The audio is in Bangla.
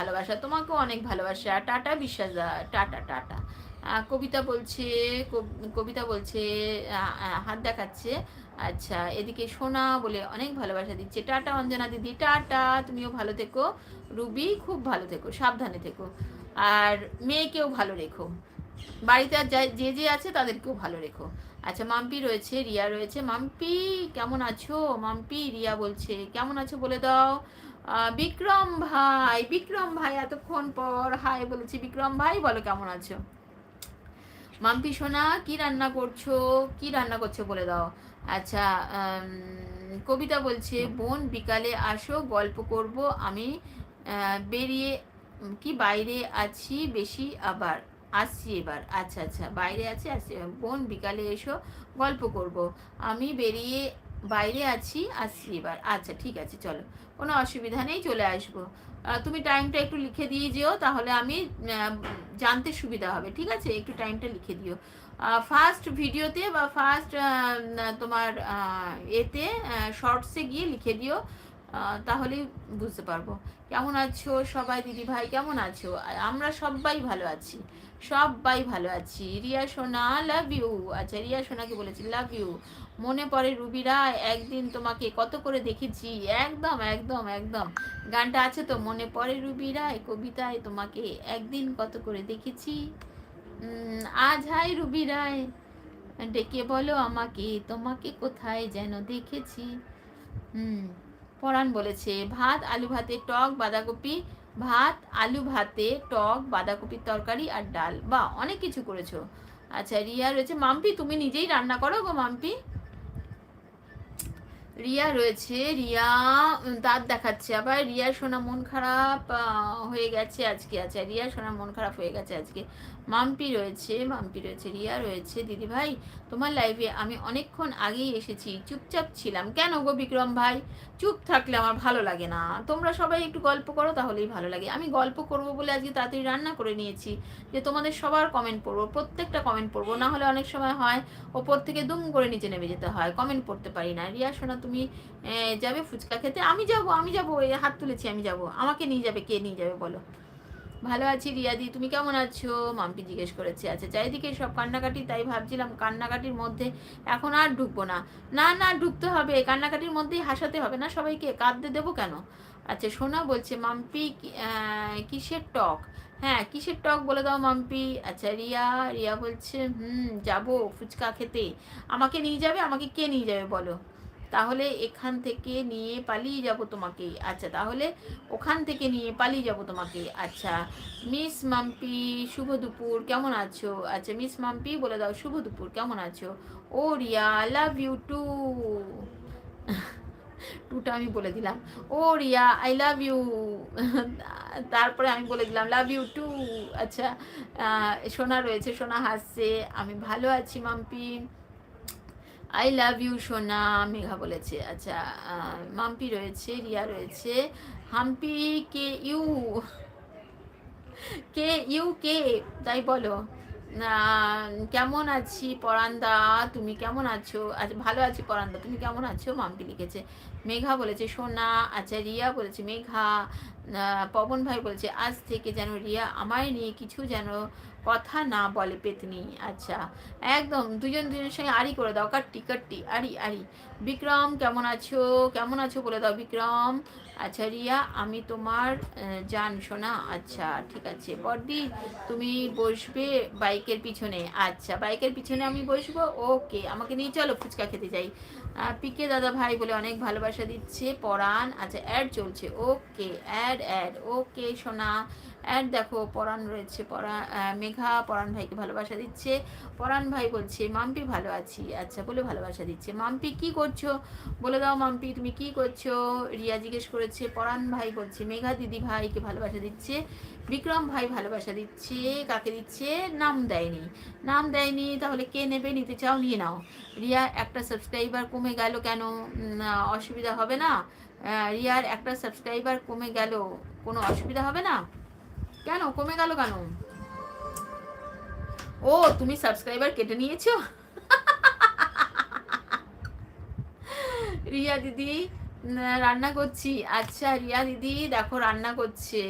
ভালোবাসা, তোমাকেও অনেক ভালোবাসা। টাটা বিশ্বাস টাটা টাটা। কবিতা বলছে, কব- কবিতা বলছে হাত দেখাচ্ছে। আচ্ছা এদিকে সোনা বলে অনেক ভালোবাসা দিচ্ছে। টাটা অঞ্জনা দিদি, টাটা, তুমিও ভালো থেকো। রুবি, খুব ভালো থেকো, সাবধানে থেকো। আর মেয়েকেও ভালো রেখো। বাড়িতে আর যে যে আছে তাদেরকেও ভালো রেখো। আচ্ছা মাম্পি রয়েছে, রিয়া রয়েছে। মাম্পি, কেমন আছো? মাম্পি, রিয়া বলছে, কেমন আছো বলে দাও। বিক্রম ভাই বিক্রম ভাই এতক্ষণ পর, হাই বলেছি, বিক্রম ভাই বলো কেমন আছো? মাম্পি, সোনা, কি রান্না করছ? কি রান্না করছ বলে দাও? আচ্ছা কবিতা বলছে, বোন, বিকালে আসো, গল্প করব আমি বেরিয়ে, কি বাইরে আছি বেশি আবার, আসছি এবার আচ্ছা আচ্ছা বাইরে আছি, আসছি, বোন, বিকালে এসো, গল্প করব। আমি বেরিয়ে বাইরে আছি, আসছি এবার। আচ্ছা ঠিক আছে, চলো। কোনো অসুবিধা নেই, চলে আসব। তুমি টাইমটা একটু লিখে দিয়ে যেও, তাহলে আমি জানতে সুবিধা হবে, ঠিক আছে? একটু টাইমটা লিখে দিও। ফার্স্ট ভিডিওতে বা ফার্স্ট তোমার এতে শর্টসে গিয়ে লিখে দিও। তাহলেই বুঝতে পারব। কেমন আছো সবাই? দিদি ভাই, কেমন আছো? আমরা সবাই ভালো আছি। সবাই ভালো আছি। রিয়া সোনা লাভ ইউ আচ্ছা রিয়া সোনাকে বলেছি লাভ ইউ মনে পড়ে রুবিরা একদিন তোমাকে কত করে দেখেছি। একদম একদম একদম। গানটা আছে তো? মনে পড়ে রুবিরায় কবিতায় তোমাকে একদিন কত করে দেখেছি। আজ হাই রুবি রায়, ডেকে বলো আমাকে, তোমাকে কোথায় যেন দেখেছি। হুম। পরাণ বলেছে, ভাত, আলু ভাতে টক, বাঁধাকপি, ভাত, আলু ভাতে টক বাঁধাকপির তরকারি আর ডাল। বা অনেক কিছু করেছ। আচ্ছা রিয়া রয়েছে, মাম্পি, তুমি নিজেই রান্না করো গো, মাম্পি? রিয়া রয়েছে, রিয়া দাঁত দেখাচ্ছে। আবার রিয়া সোনা মন খারাপ হয়ে গেছে আজকে আচ্ছা রিয়া সোনা মন খারাপ হয়ে গেছে আজকে। মাম্পি রয়েছে মাম্পি রয়েছে, রিয়া রয়েছে। দিদি ভাই, তোমার লাইফে আমি অনেকক্ষণ আগেই এসেছি, চুপচাপ ছিলাম। কেন গো বিক্রম ভাই? চুপ থাকলে আমার ভালো লাগে না। তোমরা সবাই একটু গল্প করো, তাহলেই ভালো লাগে। আমি গল্প করব বলে আজকে তাড়াতাড়ি রান্না করে নিয়েছি। যে তোমাদের সবার কমেন্ট পড়ব, প্রত্যেকটা কমেন্ট পড়ব। না হলে অনেক সময় হয়, ওপর থেকে দুম করে নিচে নেমে যেতে হয়। কমেন্ট পড়তে পারি না। রিয়া, সোনা, তুমি আহ, যাবে ফুচকা খেতে? আমি যাব আমি যাব এই হাত তুলেছি আমি যাব। আমাকে নিয়ে যাবে কে নিয়ে যাবে বলো? ভালো আছি রিয়াদি তুমি কেমন আছো? মাম্পি জিজ্ঞেস করেছে। আচ্ছা চারিদিকে সব কান্নাকাটি তাই ভাবছিলাম কান্নাকাটির মধ্যে এখন আর ঢুকবো না। না না ঢুকতে হবে কান্নাকাটির মধ্যেই হাসাতে হবে না সবাইকে কাঁদতে দেবো কেন? আচ্ছা সোনা বলছে মাম্পি কিসের টক? হ্যাঁ কিসের টক বলে দাও মাম্পি? আচ্ছা রিয়া রিয়া বলছে হুম যাব ফুচকা খেতে। আমাকে নিয়ে যাবে আমাকে কে নিয়ে যাবে বলো? তাহলে এখান থেকে নিয়ে পালিয়ে যাব তোমাকে। আচ্ছা তাহলে ওখান থেকে নিয়ে পালিয়ে যাব তোমাকে। আচ্ছা মিস মাম্পি, শুভ দুপুর, কেমন আছো? আচ্ছা মিস মাম্পি, বলে দাও, শুভ দুপুর, কেমন আছো? ও রিয়া লাভ ইউ টু টুটা আমি বলে দিলাম। ও রিয়া আই লাভ ইউ তারপরে আমি বলে দিলাম লাভ ইউ টু আচ্ছা সোনা রয়েছে, সোনা হাসছে। আমি ভালো আছি মাম্পি। আই লাভ ইউ সোনা, মেঘা বলেছে। আচ্ছা মাম্পি রয়েছে, রিয়া রয়েছে। হাম্পি, কে ইউ কে ইউ, কে? তাই বলো। কেমন আছি পরান্দা তুমি কেমন আছো? আচ্ছা ভালো আছি পরান্দা তুমি কেমন আছো? মাম্পি লিখেছে। মেঘা বলেছে, সোনা আচ্ছা রিয়া বলেছে, মেঘা পবন ভাই বলেছে, আজ থেকে যেন রিয়া আমায় নিয়ে কিছু যেন কথা না বলে পেতনি। আচ্ছা একদম, দুজন দুজনের সঙ্গে আড়ি করে দাও, কাট্টি কাট্টি, আড়ি আড়ি। বিক্রম, কেমন আছো? কেমন আছো বলে দাও, বিক্রম। আচ্ছা রিয়া, আমি তোমার জান শোনা আচ্ছা ঠিক আছে। বড্ডি তুমি বসবে বাইকের পিছনে। আচ্ছা বাইকের পিছনে আমি বসবো? ওকে, আমাকে নিয়ে চলো ফুচকা খেতে যাই। পিকে দাদা ভাই বলে অনেক ভালোবাসা। দিচ্ছে পরাণ আচ্ছা অ্যাড চলছে ওকে অ্যাড অ্যাড ওকে সোনা অ্যাড দেখো পরাণ রয়েছে পরা মেঘা পরাণ ভাইকে ভালোবাসা দিচ্ছে পরাণ ভাই বলছে মাম্পি ভালো আছি আচ্ছা বলে ভালোবাসা দিচ্ছে মাম্পি কি করছ? বলে দাও মাম্পি তুমি কি করছ? রিয়া জিজ্ঞেস করেছে পরাণ ভাই বলছে মেঘা দিদি ভাইকে ভালোবাসা দিচ্ছে বিক্রম ভাই ভালোবাসা দিচ্ছে কাকে দিচ্ছে? নাম দেয়নি নাম দেয়নি তাহলে কে নেবে? নিতে চাও নিয়ে নাও। রিয়া একটা সাবস্ক্রাইবার কমে গেল কেন? উম, অসুবিধা হবে না। রিয়ার একটা সাবস্ক্রাইবার কমে গেল, কোনো অসুবিধা হবে না? কেন? কমে গেল কেন? ও, তুমি সাবস্ক্রাইবার কেটে নিয়েছো? রিয়া দিদি রান্না করছি। আচ্ছা রিয়া দিদি, দেখো রান্না করছে।